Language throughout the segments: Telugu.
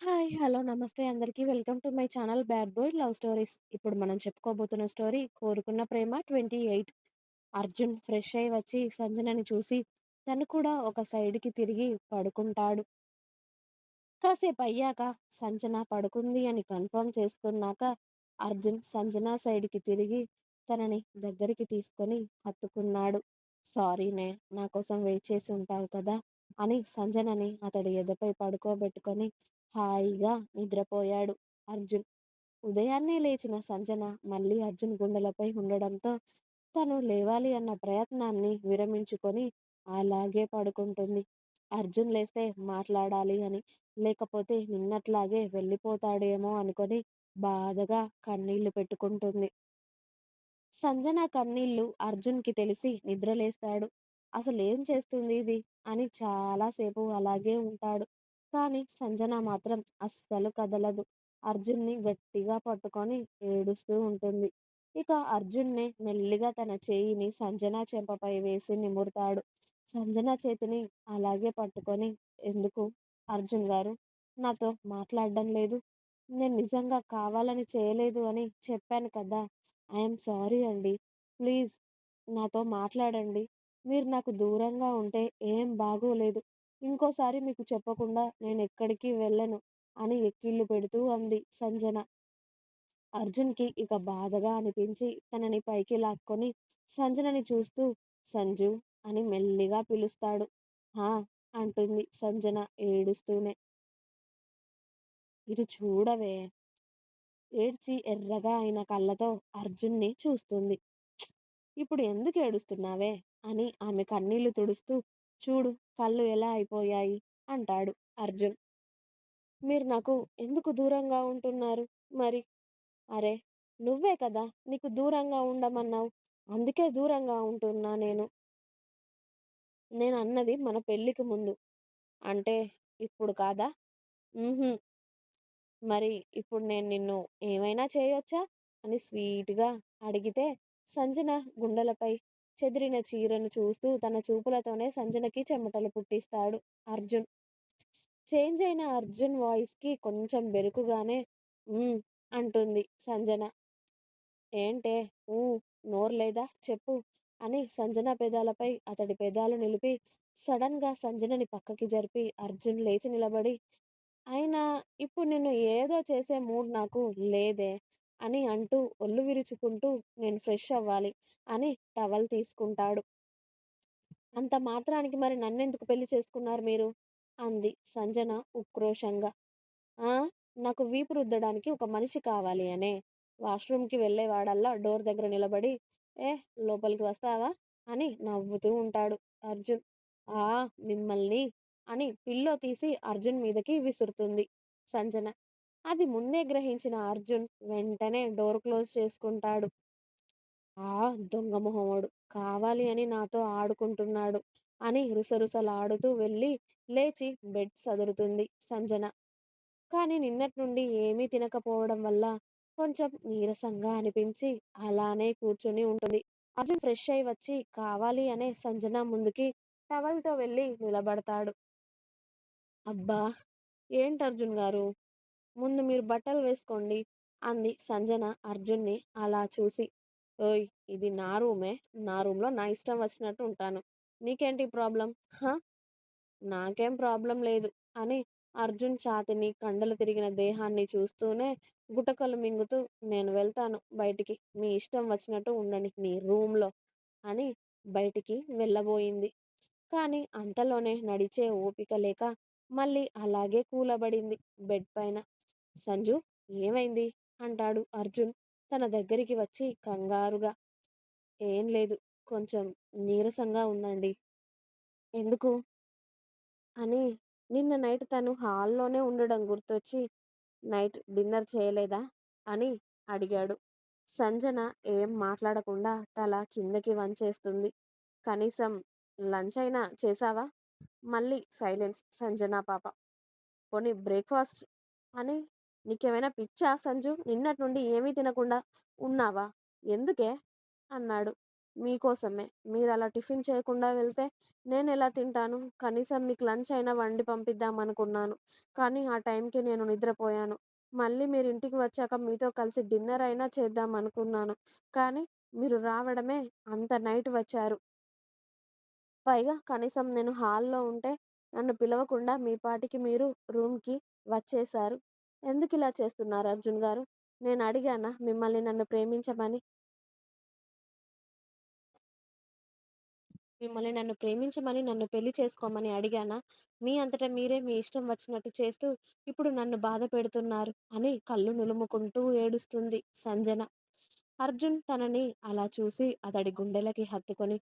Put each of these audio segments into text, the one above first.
హాయ్! హలో! నమస్తే అందరికీ. Welcome to my channel 'bad boy love stories'. ఇప్పుడు మనం చెప్పుకోబోతున్న స్టోరీ 'కోరుకున్న ప్రేమ 28' అర్జున్ ఫ్రెష్ అయ్యి వచ్చి సంజనని చూసి తను కూడా ఒక సైడ్‌కి తిరిగి పడుకుంటాడు. కాసేపు అయ్యాక సంజన పడుకుంది అని కన్ఫర్మ్ చేసుకున్నాక అర్జున్ సంజన సైడ్‌కి తిరిగి తనని దగ్గరికి తీసుకొని హత్తుకున్నాడు. సారీనే నా కోసం వెయిట్ చేసి ఉంటావు కదా! అని సంజనని అతడి ఎదపై పడుకోబెట్టుకొని హాయిగా నిద్రపోయాడు అర్జున్. ఉదయాన్నే లేచిన సంజన మళ్ళీ అర్జున్ గుండెలపై ఉండడంతో తను లేవాలి అన్న ప్రయత్నాన్ని విరమించుకొని అలాగే పడుకుంటుంది. అర్జున్ లేస్తే మాట్లాడాలి అని. లేకపోతే నిన్నట్లాగే వెళ్ళిపోతాడేమో అనుకొని బాధగా కన్నీళ్ళు పెట్టుకుంటుంది. సంజన కన్నీళ్ళు అర్జున్‌కి తెలిసి నిద్రలేస్తాడు. అసలేం చేస్తుంది ఇది? అని చాలాసేపు అలాగే ఉంటాడు. కానీ సంజన మాత్రం అస్సలు కదలదు. అర్జున్‌ని గట్టిగా పట్టుకొని ఏడుస్తూ ఉంటుంది. ఇక అర్జున్నే మెల్లిగా తన చేయిని సంజన చెంపపై వేసి నిమురుతాడు. సంజన చేతిని అలాగే పట్టుకొని ఎందుకు అర్జున్ గారు నాతో మాట్లాడడం లేదు? నేను నిజంగా కావాలని చేయలేదు అని చెప్పాను కదా! ఐఎమ్ సారీ అండి. ప్లీజ్ నాతో మాట్లాడండి. మీరు నాకు దూరంగా ఉంటే ఏం బాగోలేదు. ఇంకోసారి మీకు చెప్పకుండా నేనెక్కడికి వెళ్ళను అని ఎక్కిళ్ళు పెడుతూ అంది సంజన. అర్జున్‌కి ఇక బాధగా అనిపించి తనని పైకి లాక్కొని సంజనని చూస్తూ సంజూ అని మెల్లిగా పిలుస్తాడు. హా! అంటుంది సంజన ఏడుస్తూనే. ఇటు చూడవే ఏడ్చి ఎర్రగా అయిన కళ్ళతో అర్జున్‌ని చూస్తుంది. ఇప్పుడు ఎందుకు ఏడుస్తున్నావే? అని ఆమె కన్నీళ్ళు తుడుస్తూ చూడు కళ్ళు ఎలా అయిపోయాయి అంటాడు అర్జున్. మీరు నాకు ఎందుకు దూరంగా ఉంటున్నారు మరి? అరే నువ్వే కదా నీకు దూరంగా ఉండమన్నావు. అందుకే దూరంగా ఉంటున్నా నేను. నేను అన్నది మన పెళ్ళికి ముందు. అంటే ఇప్పుడు కాదా? మరి ఇప్పుడు నేను నిన్ను ఏమైనా చేయొచ్చా? అని స్వీట్‌గా అడిగితే సంజన గుండెలపై చెదిరిన చీరను చూస్తూ తన చూపులతోనే సంజనకి చెమటలు పుట్టిస్తాడు అర్జున్. చేంజ్ అయిన అర్జున్ వాయిస్‌కి కొంచెం బెరుకుగానే అంటుంది సంజన. ఏంటే ఊ నోరు లేదా చెప్పు అని సంజన పెదాలపై అతడి పెదాలు నిలిపి సడన్‌గా సంజనని పక్కకి జరిపి అర్జున్ లేచి నిలబడి అయినా ఇప్పుడు నిన్ను ఏదో చేసే మూడ్ నాకు లేదే అని అంటూ ఒళ్ళు విరుచుకుంటూ నేను ఫ్రెష్ అవ్వాలి అని టవల్ తీసుకుంటాడు. అంత మాత్రానికి మరి నన్నెందుకు పెళ్ళి చేసుకున్నారు మీరు? అంది సంజన ఉక్రోషంగా. ఆ! నాకు వీపు రుద్దడానికి ఒక మనిషి కావాలి అనే. వాష్‌రూమ్‌కి వెళ్ళేవాడల్లా డోర్ దగ్గర నిలబడి ఏ లోపలికి వస్తావా? అని నవ్వుతూ ఉంటాడు అర్జున్. ఆ! మిమ్మల్ని అని పిల్లో తీసి అర్జున్ మీదకి విసురుతుంది సంజన. అది ముందే గ్రహించిన అర్జున్ వెంటనే డోర్ క్లోజ్ చేసుకుంటాడు. ఆ దొంగ మొహమోడు కావాలి అని నాతో ఆడుకుంటున్నాడు అని రుసరుసలాడుతూ వెళ్ళి లేచి బెడ్ సదురుతుంది సంజన. కానీ నిన్నటి నుండి ఏమీ తినకపోవడం వల్ల కొంచెం నీరసంగా అనిపించి అలానే కూర్చుని ఉంటుంది. అర్జున్ ఫ్రెష్ అయ్యి వచ్చి కావాలి అనే సంజన ముందుకి టవల్‌తో వెళ్ళి నిలబడతాడు. అబ్బా! ఏంటి అర్జున్ గారు ముందు మీరు బట్టలు వేసుకోండి అంది సంజన అర్జున్ని అలా చూసి. ఓయ్! ఇది నా రూమే. నా రూమ్‌లో నా ఇష్టం వచ్చినట్టు ఉంటాను. నీకేంటి ప్రాబ్లం హా నాకేం ప్రాబ్లం లేదు అని అర్జున్ ఛాతిని కండలు తిరిగిన దేహాన్ని చూస్తూనే గుటకలు మింగుతూ నేను వెళ్తాను బయటికి. మీ ఇష్టం వచ్చినట్టు ఉండండి మీ రూమ్‌లో అని బయటికి వెళ్ళబోయింది. కానీ అంతలోనే నడిచే ఓపిక లేక మళ్ళీ అలాగే కూలబడింది బెడ్ పైన. సంజు ఏమైంది? అంటాడు అర్జున్ తన దగ్గరికి వచ్చి కంగారుగా. ఏం లేదు. కొంచెం నీరసంగా ఉందండి. ఎందుకు? అని నిన్న నైట్ తను హాల్లోనే ఉండడం గుర్తొచ్చి నైట్ డిన్నర్ చేయలేదా? అని అడిగాడు. సంజన ఏం మాట్లాడకుండా తల కిందకి వంచేస్తుంది. కనీసం లంచ్ అయినా చేసావా మళ్ళీ సైలెన్స్ సంజన పాప. పోనీ బ్రేక్‌ఫాస్ట్ అని నీకేమైనా పిచ్చా సంజు నిన్నటి నుండి ఏమీ తినకుండా ఉన్నావా? ఎందుకే? అన్నాడు. మీకోసమే. మీరు అలా టిఫిన్ చేయకుండా వెళ్తే నేను ఎలా తింటాను? కనీసం మీకు లంచ్ అయినా వండి పంపిద్దామనుకున్నాను. కానీ ఆ టైంకి నేను నిద్రపోయాను. మళ్ళీ మీరు ఇంటికి వచ్చాక మీతో కలిసి డిన్నర్ అయినా చేద్దామనుకున్నాను. కానీ మీరు రావడమే అంత నైట్ వచ్చారు. పైగా కనీసం నేను హాల్‌లో ఉంటే నన్ను పిలవకుండా మీ పాటికి మీరు రూమ్‌కి ఎందుకు ఇలా చేస్తున్నారు అర్జున్ గారు? నేను అడిగానా మిమ్మల్ని నన్ను ప్రేమించమని? మిమ్మల్ని నన్ను ప్రేమించమని, నన్ను పెళ్ళి చేసుకోమని అడిగానా? మీ అంతటా మీరే మీ ఇష్టం వచ్చినట్టు చేస్తూ ఇప్పుడు నన్ను బాధ పెడుతున్నారు అని కళ్ళు నులుముకుంటూ ఏడుస్తుంది సంజన. అర్జున్ తనని అలా చూసి అతడి గుండెలకి హత్తుకొని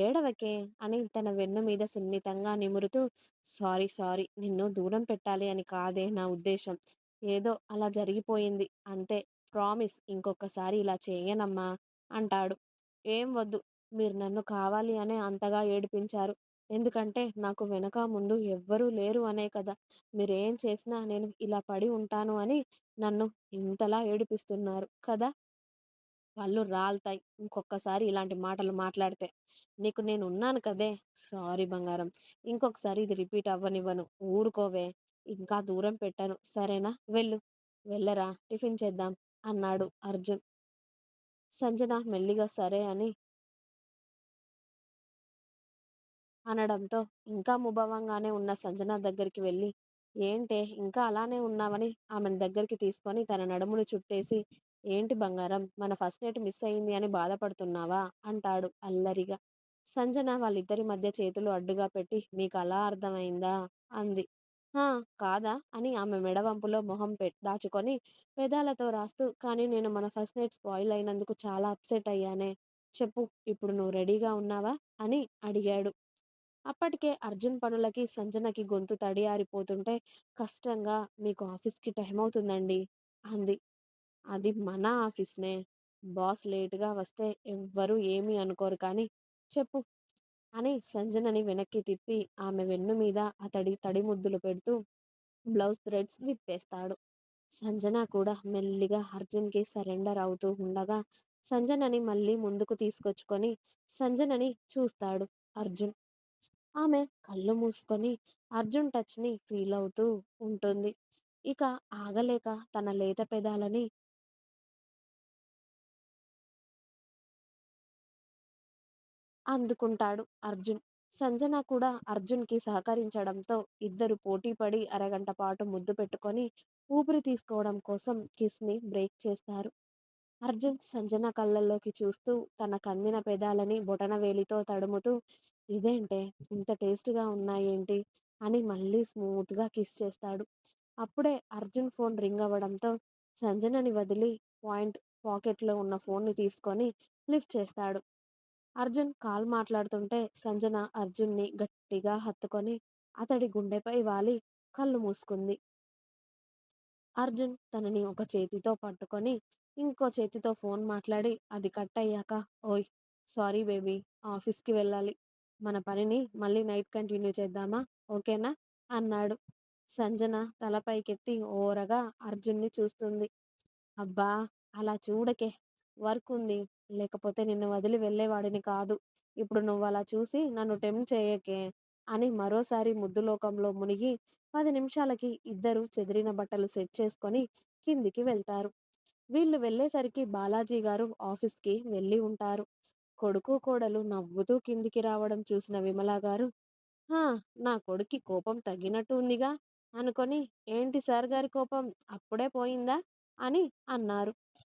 ఏడవకే" అని తన వెన్ను మీద సున్నితంగా నిమురుతూ సారీ సారీ నిన్ను దూరం పెట్టాలి అని కాదే నా ఉద్దేశం. ఏదో అలా జరిగిపోయింది అంతే. ప్రామిస్ ఇంకొకసారి ఇలా చేయనమ్మా అంటాడు. ఏం వద్దు. మీరు నన్ను కావాలి అనే అంతగా ఏడిపించారు. ఎందుకంటే నాకు వెనక ముందు ఎవ్వరూ లేరు అనే కదా! మీరేం చేసినా నేను ఇలా పడి ఉంటాను అని నన్ను ఇంతలా ఏడిపిస్తున్నారు కదా! పళ్ళు రాలుతాయి ఇంకొకసారి ఇలాంటి మాటలు మాట్లాడితే. నీకు నేను ఉన్నాను కదే! సారీ బంగారం. ఇంకొకసారి ఇది రిపీట్ అవ్వనివ్వను. ఊరుకోవే! ఇంకా దూరం పెట్టాను సరేనా? వెళ్ళు. వెళ్ళరా టిఫిన్ చేద్దాం అన్నాడు అర్జున్. సంజన మెల్లిగా సరే అని అనడంతో ఇంకా ముభవంగానే ఉన్న సంజన దగ్గరికి వెళ్ళి ఏంటే ఇంకా అలానే ఉన్నావని ఆమెను దగ్గరికి తీసుకొని తన నడుమును చుట్టేసి ఏంటి బంగారం? మన ఫస్ట్ నైట్ మిస్ అయింది అని బాధపడుతున్నావా? అంటాడు అల్లరిగా. సంజన వాళ్ళిద్దరి మధ్య చేతులు అడ్డుగా పెట్టి మీకు అలా అర్థమైందా? అంది. హా కాదా? అని ఆమె మెడవంపులో మొహం పె దాచుకొని పెదాలతో రాస్తూ కానీ నేను మన ఫస్ట్ నైట్ స్పాయిల్ అయినందుకు చాలా అప్సెట్ అయ్యానే. చెప్పు ఇప్పుడు నువ్వు రెడీగా ఉన్నావా? అని అడిగాడు. అప్పటికే అర్జున్ పనులకి సంజనకి గొంతు తడి ఆరిపోతుంటే కష్టంగా మీకు ఆఫీస్కి టైం అవుతుందండి అంది. అది మన ఆఫీస్నే. బాస్ లేటుగా వస్తే ఎవ్వరూ ఏమీ అనుకోరు కానీ చెప్పు. అని సంజనని వెనక్కి తిప్పి ఆమె వెన్ను మీద అతడి తడి ముద్దులు పెడుతూ బ్లౌజ్ థ్రెడ్స్ విప్పేస్తాడు. సంజన కూడా మెల్లిగా అర్జున్కి సరెండర్ అవుతూ ఉండగా సంజనని మళ్ళీ ముందుకు తీసుకొచ్చుకొని సంజనని చూస్తాడు అర్జున్. ఆమె కళ్ళు మూసుకొని అర్జున్ టచ్‌ని ఫీలవుతూ ఉంటుంది. ఇక ఆగలేక తన లేత పెదాలని అందుకుంటాడు అర్జున్. సంజన కూడా అర్జున్‌కి సహకరించడంతో ఇద్దరు పోటీపడి అరగంట పాటు ముద్దు పెట్టుకొని ఊపిరి తీసుకోవడం కోసం కిస్‌ని బ్రేక్ చేస్తారు. అర్జున్ సంజన కళ్ళల్లోకి చూస్తూ తన కందిన పెదాలని బొటనవేలితో తడుముతూ ఇదేంటే ఇంత టేస్ట్‌గా ఉన్నాయేంటి అని మళ్ళీ స్మూత్‌గా కిస్ చేస్తాడు. అప్పుడే అర్జున్ ఫోన్ రింగ్ అవ్వడంతో సంజనని వదిలి పాయింట్ పాకెట్‌లో ఉన్న ఫోన్‌ని తీసుకొని లిఫ్ట్ చేస్తాడు. అర్జున్ కాల్ మాట్లాడుతుంటే సంజన అర్జున్‌ని గట్టిగా హత్తుకొని అతడి గుండెపై వాలి కళ్ళు మూసుకుంది. అర్జున్ తనని ఒక చేతితో పట్టుకొని ఇంకో చేతితో ఫోన్ మాట్లాడి అది కట్ అయ్యాక ఓయ్ సారీ బేబీ ఆఫీస్‌కి వెళ్ళాలి. మన పనిని మళ్ళీ నైట్ కంటిన్యూ చేద్దామా? ఓకేనా? అన్నాడు. సంజన తలపైకెత్తి ఓరగా అర్జున్‌ని చూస్తుంది. అబ్బా! అలా చూడకే. వర్క్ ఉంది. లేకపోతే నిన్ను వదిలి వెళ్ళేవాడిని కాదు. ఇప్పుడు నువ్వు అలా చూసి నన్ను టెంప్ట్ చేయకే అని మరోసారి ముద్దులోకంలో మునిగి పది నిమిషాలకి ఇద్దరు చెదిరిన బట్టలు సెట్ చేసుకొని కిందికి వెళ్తారు. వీళ్ళు వెళ్ళేసరికి బాలాజీ గారు ఆఫీస్‌కి వెళ్ళి ఉంటారు. కొడుకు, కోడలు నవ్వుతూ కిందికి రావడం చూసిన విమలా గారు హా! నా కొడుక్కి కోపం తగ్గినట్టు ఉందిగా అనుకొని ఏంటి సార్ గారి కోపం అప్పుడే పోయిందా? అని అన్నారు.